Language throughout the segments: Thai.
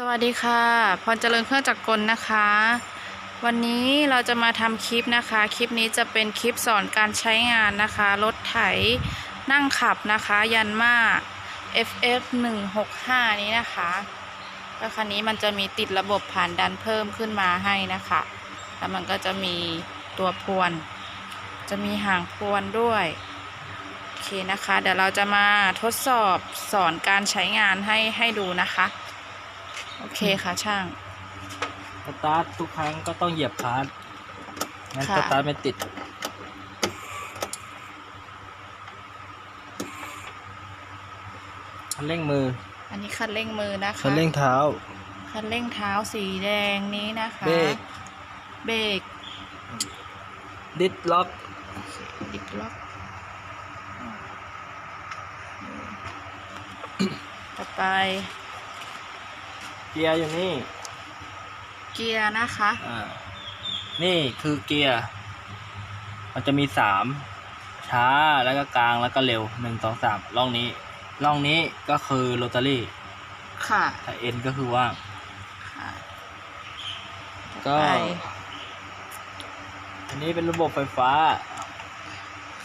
สวัสดีค่ะ พรเจริญเครื่องจักรกลนะคะ วันนี้เราจะมาทำคลิปนะคะ คลิปนี้จะเป็นคลิปสอนการใช้งานนะคะ รถไถนั่งขับนะคะ ยันมา FF 165นี้นะคะแล้วคันนี้มันจะมีติดระบบผ่านดันเพิ่มขึ้นมาให้นะคะ แล้วมันก็จะมีตัวพวน จะมีหางพวนด้วย โอเคนะคะ เดี๋ยวเราจะมาทดสอบสอนการใช้งานให้ให้ดูนะคะ โอเคค่ะช่าง สตาร์ททุกครั้งก็ต้องเหยียบคลัตช์งั้นค่ะ สตาร์ทไม่ติด คันเร่งมือ อันนี้คันเร่งมือนะคะคันเร่งเท้า คันเร่งเท้าสีแดงนี้นะคะ เบรก เบรกดิสล็อก ดิกล็อกต่อไปเกียร์อยู่นี่ เกียร์นะคะ อ่า นี่คือเกียร์ มันจะมีสามช้าแล้วก็กลางแล้วก็เร็วหนึ่งสองสามล่องนี้ล่องนี้ก็คือโรตารี่ค่ะถ้าเอ็นก็คือว่างค่ะก็ ไปอันนี้เป็นระบบไฟฟ้า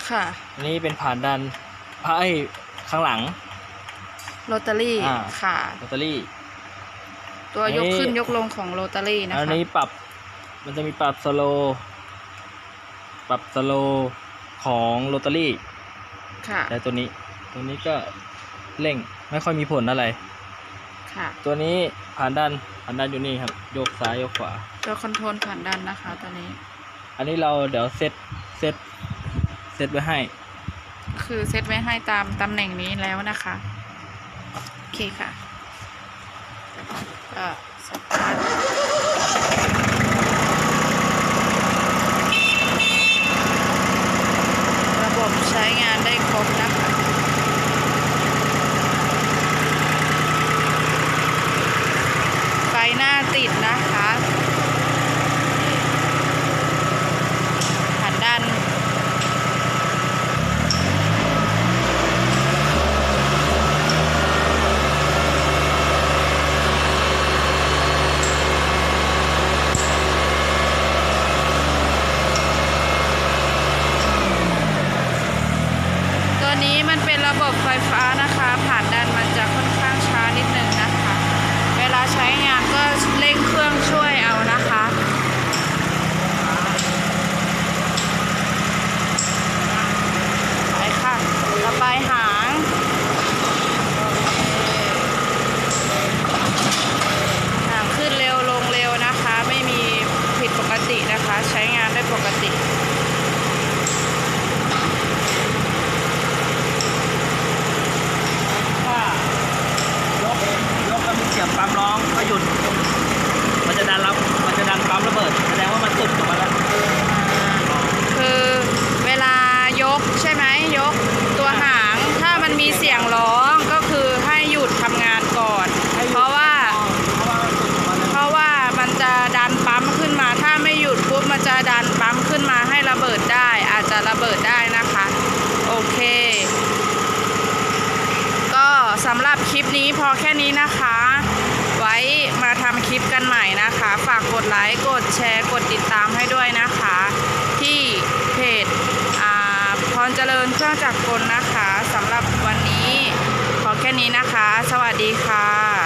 ค่ะอันนี้เป็นผ่านดันไพ่ข้างหลัง โรตารี่อ่า ค่ะ โรตารี่ ตัวยกอันนี้ขึ้นยกลงของโรตารี่นะอันคะนี้ปรับมันจะมีปรับสโลว์ปรับสโลว์ของโรตารี่ค่ะแต่ตัวนี้ตัวนี้ก็เร่งไม่ค่อยมีผลอะไรค่ะตัวนี้ผ่านดันผ่านดันอยู่นี่ครับโยกซ้ายโยกขวาตัวคอนโทรลผ่านดันนะคะ ตัวนี้ อันนี้เราเดี๋ยวเซตเซตเซตไว้ให้ คือเซตไว้ให้ตามตำแหน่งนี้แล้วนะคะ โอเคค่ะ ก็สตาร์ทระบบใช้งานได้ครบนะคะไฟหน้าติดนะคะหันด้าน ตัวนี้ มันเป็นระบบไฟฟ้านะคะ ผ่านดันมันจะค่อนข้างช้านิดนึงนะคะ เวลาใช้งานก็เร่งเครื่องช่วยเอานะคะ ไปค่ะต่อไปหางหางขึ้นเร็วลงเร็วนะคะ ไม่มีผิดปกตินะคะ ใช้งานได้ปกติ ถ้ายกยกแล้วมีเสียงปั๊มร้องก็หยุด มันจะดันรับมันจะดันปั๊มระเบิด แสดงว่ามันสุดของมันแล้ว คือเวลายกใช่ไหมยกตัวหางถ้ามันมีเสียงร้องก็คือให้หยุดทำงานก่อน เพราะว่า เพราะว่ามันสุดของมันแล้ว เพราะว่ามันจะดันปั๊มขึ้นมา ถ้าไม่หยุดปุ๊บมันจะดันปั๊มขึ้นมาให้ระเบิดได้ อาจจะระเบิ ดได้นะคะ โอเค ก็สำหรับคลิปนี้พอแค่นี้นะคะ ไว้มาทำคลิปกันใหม่นะคะ ฝากกดไลค์ กดแชร์ กดติดตามให้ด้วยนะคะ ที่เพจพรเจริญเครื่องจักรกลนะคะสำหรับวันนี้ขอแค่นี้นะคะ สวัสดีค่ะ